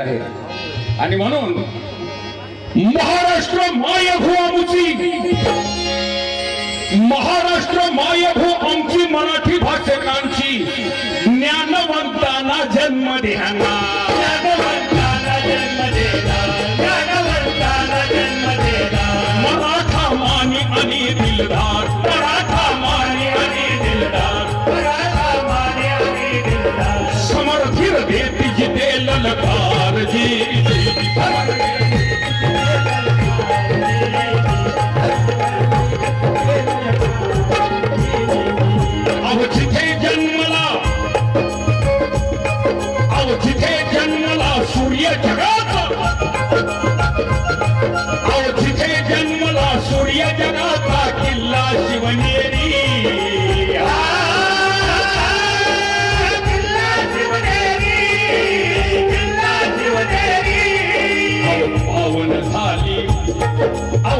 आहे. आणि म्हणून महाराष्ट्र मायभू आमची. महाराष्ट्र मायभू आमची मराठी भाषकांची ज्ञानवंतांना जन्म देणार.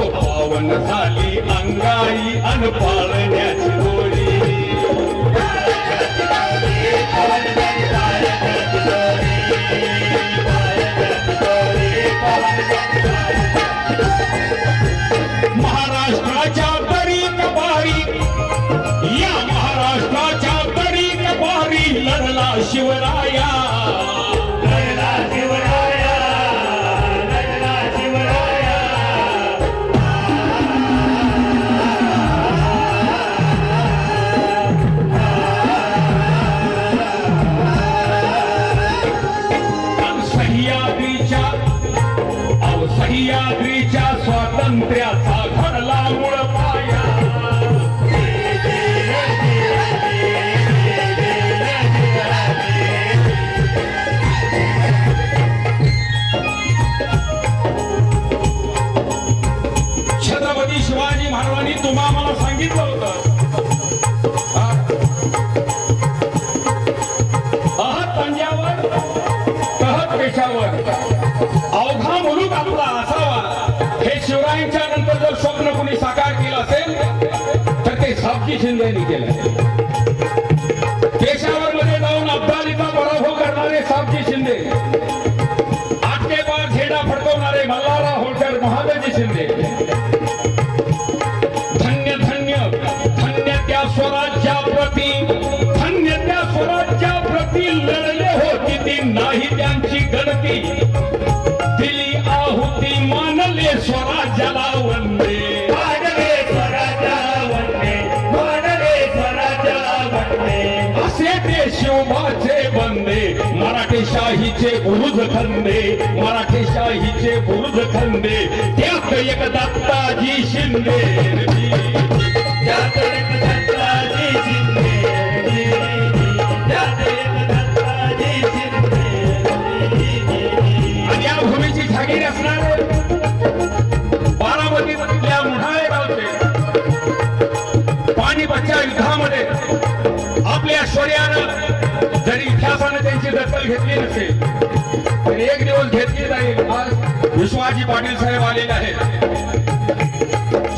पावन झाली अंगाई अन पाळण्याची महाराष्ट्राच्या तरी कबारी या महाराष्ट्राच्या तरी कबारी लढला शिवराया. सह्याद्रीच्या अहो सह्याद्रीच्या स्वातंत्र्याचा घडला मुळ पाया. छत्रपती शिवाजी महाराजांनी तुम्हा मला सांगितलं होतं. स्वप्न कुणी साकार केलं असेल तर ते सावजी शिंदे यांनी केलं पेशावर मध्ये जाऊन अब्दालीचा पराभव करणारे सावजी शिंदे. आटकेबार झेडा फडकवणारे मल्हारराव होळकर महादजी शिंदे. धन्य धन्य धन्य त्या स्वराज्या प्रती धन्य त्या स्वराज्या प्रती लढले होती ती नाही त्यांची गणती. दिली आहुती मानले स्वराज्याला वंदे. मानवे स्वराज्या वंदे वंदे. असे ते बंदे मराठी शाहीचे बुरुज खंदे. मराठी शाहीचे बुरुज खंदे. त्यात एक दत्ताजी शिंदे. त्यात एक त्यांची दखल घेतली नसेल. तरी एक दिवस घेतली जाईल आज विश्वाजी पाटील साहेब आलेले आहेत.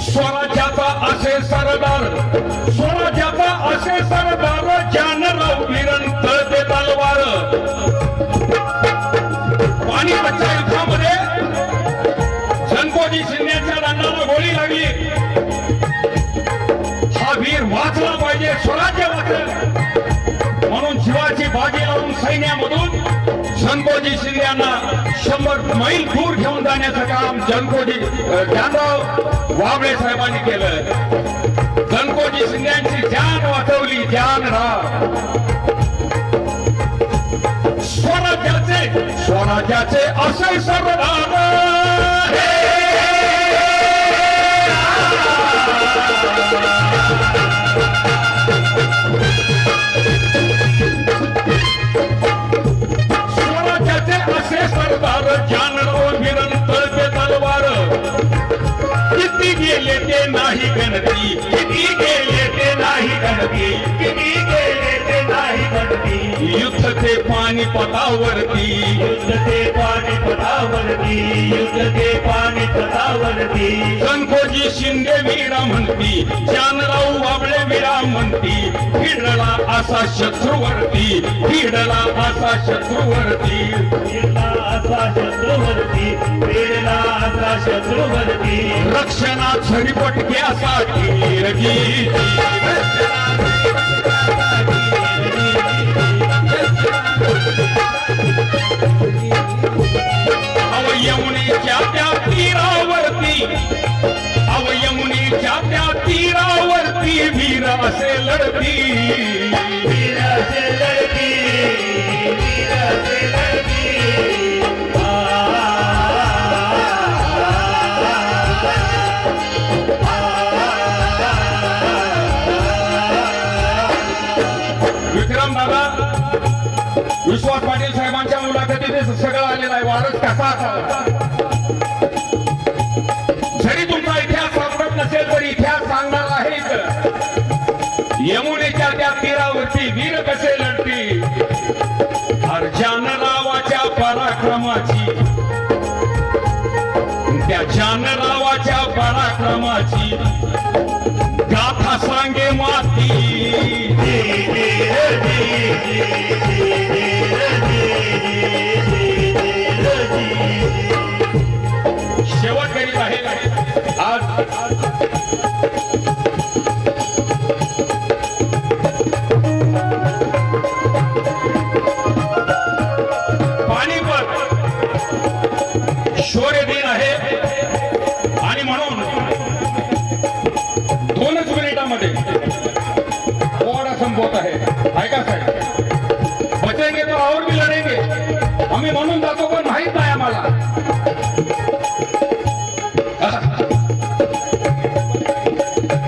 स्वराज्याचा असे सरदार स्वराज्याचा असे सरदार जानराव किरण तळते तलवार. पाणी बच्चा युद्धामध्ये संकोजी शिंदेच्या दंडाला गोळी लागली. हा वीर वाचला पाहिजे स्वराज्य वाचलं. बाजी लावून सैन्यामधून जनकोजी शिंदे शंभर मैल दूर घेऊन जाण्याचं काम जनकोजी ज्ञानराव वाबळे साहेबांनी केलं. जनकोजी शिंद्यांची जान वाचवली जान राव स्वराज्याचे स्वराज्याचे असे सरदार ते पाणी पतावरती युद्ध ते पाणी पदावरती युद्ध ते पाणी पदावरती कणकोजी शिंदे वीरा म्हणती जानराव वाबळे वीरा म्हणती भिडला असा शत्रूवरती भिडला असा शत्रूवरती. असा शत्रूवरती वीरला असा शत्रूवरती. रक्षणात झडपटक्यासाठी रगी तीरावरती अव यमुनेच्या त्या तीरावरती वीर असे लढती. वीराचे लढती वीराचे लढती. विश्वास पाटील साहेबांच्या मुलाखतीत हे सगळं आलेलं आहे. वारस कसा असावा आम्ही म्हणून जातो पण माहीत नाही आम्हाला.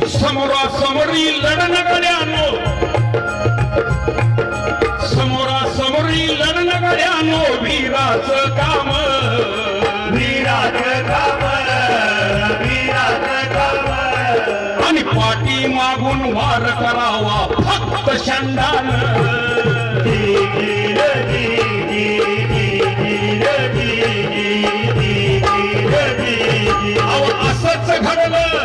समोरासमोरी लढण गड्यानो समोरासमोरी लढण गड्यानो वीराचं काम वीराचं काम वीराचं काम. आणि पाठी मागून वार करावा फक्त शंडान. अहो असंच घडलं.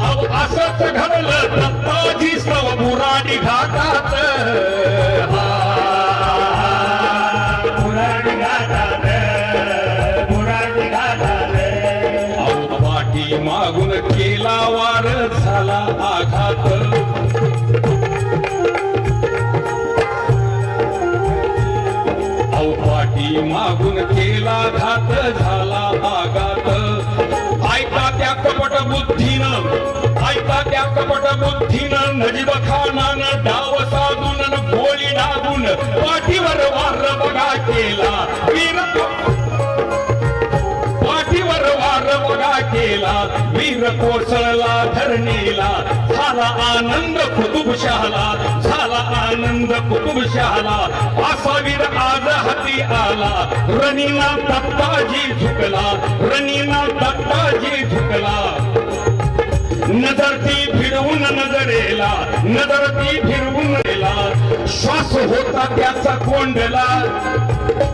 अहो असंच घडलं. दत्ताजी सव बुराडी घाटात. अहो पाठी मागून केला वार झाला आघात. मागून केला घात झाला कपट बुद्धीनं ऐका त्या कपट बुद्धीनं नजीब खानानं डाव साधून गोळी डागून पाठीवर वार बघा केला. वीर पाठीवर वार बघा केला. वीर कोसळला धरणीला. झाला आनंद कुतुबशहाला झाला आनंद कुतुबशहाला असा वीर आज हाती आला रणीना दत्ताजी झुकला रणीना दत्ताजी झुकला. नजरती फिरवून नजरेला नजरती फिरवून गेला. श्वास होता त्याचा कोंडला.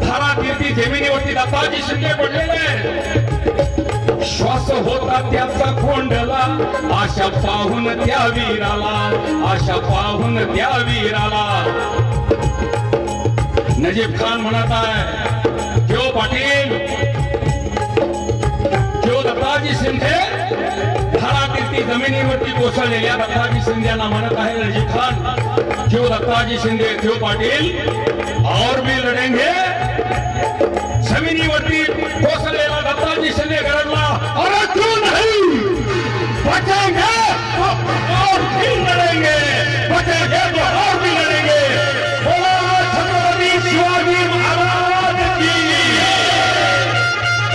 धारा कीर्ती जमिनीवरती दत्ताजी शिंदे पडलेले. श्वास होता त्याचा कोंडला आशा पाहून त्या वीराला आशा पाहून त्या वीराला. नजीब खान म्हणत आहे क्यो पाटील. क्यो दत्ताजी शिंदे. घरातील ती जमिनीवरती कोसळलेल्या दत्ताजी शिंदेना म्हणत आहे नजीब खान. जो दत्ताजी शिंदे क्यो पाटील. और भी लढेंगे जमिनीवरती कोसळलेला दत्ताजी शिंदे गरजला अरे बचेंगे तो और भी लड़ेंगे बचेंगे तो और भी लड़ेंगे छत्रपती शिवाजी महाराज की.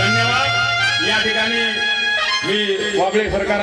धन्यवाद. या ठिकाणी मी वाबळे सरकार